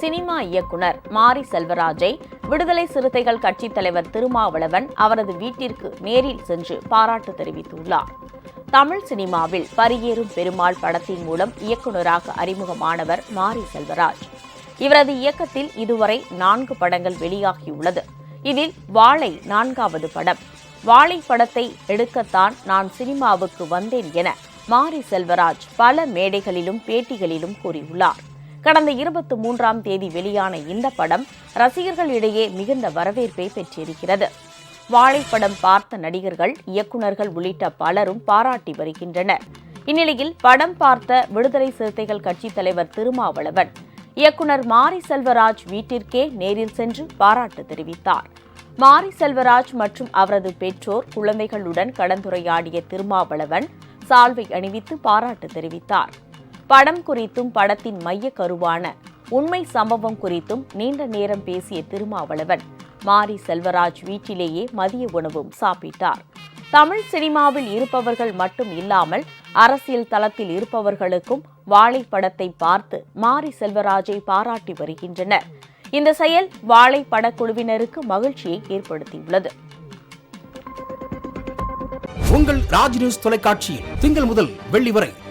Cinema இயக்குனர் மாரி செல்வராஜை விடுதலை சிறுத்தைகள் கட்சித் தலைவர் திருமாவளவன் அவரது வீட்டிற்கு நேரில் சென்று பாராட்டு தெரிவித்துள்ளார். தமிழ் சினிமாவில் பரியேறும் பெருமாள் படத்தின் மூலம் இயக்குநராக அறிமுகமானவர் மாரி செல்வராஜ். இவரது இயக்கத்தில் இதுவரை நான்கு படங்கள் வெளியாகியுள்ளது. இதில் வாழை நான்காவது படம். வாழை படத்தை எடுக்கத்தான் நான் சினிமாவுக்கு வந்தேன் என மாரி செல்வராஜ் பல மேடைகளிலும் பேட்டிகளிலும் கூறியுள்ளார். கடந்த இருபத்தி மூன்றாம் தேதி வெளியான இந்த படம் ரசிகர்களிடையே மிகுந்த வரவேற்பை பெற்றிருக்கிறது. வாழைப்படம் பார்த்த நடிகர்கள் இயக்குநர்கள் உள்ளிட்ட பலரும் பாராட்டி வருகின்றனர். இந்நிலையில் படம் பார்த்த விடுதலை சிறுத்தைகள் கட்சித் தலைவர் திருமாவளவன் இயக்குனர் மாரி செல்வராஜ் வீட்டிற்கே நேரில் சென்று பாராட்டு தெரிவித்தார். மாரி செல்வராஜ் மற்றும் அவரது பெற்றோர் குழந்தைகளுடன் கலந்துரையாடிய திருமாவளவன் சால்வை அணிவித்து பாராட்டு தெரிவித்தார். படம் குறித்தும் படத்தின் மைய கருவான. உண்மை சம்பவம் குறித்தும் நீண்ட நேரம் பேசிய திருமாவளவன் மாரி செல்வராஜ் வீட்டிலேயே மதிய உணவும் சாப்பிட்டார். தமிழ் சினிமாவில் இருப்பவர்கள் மட்டும் இல்லாமல் அரசியல் தளத்தில் இருப்பவர்களுக்கும் வாழை படத்தை பார்த்து மாரி செல்வராஜை பாராட்டி வருகின்றனர். இந்த செயல் வாழை படக்குழுவினருக்கு மகிழ்ச்சியை ஏற்படுத்தியுள்ளது. உங்கள் ராஜ் நியூஸ் தொலைக்காட்சியில் திங்கள் முதல் வெள்ளி வரை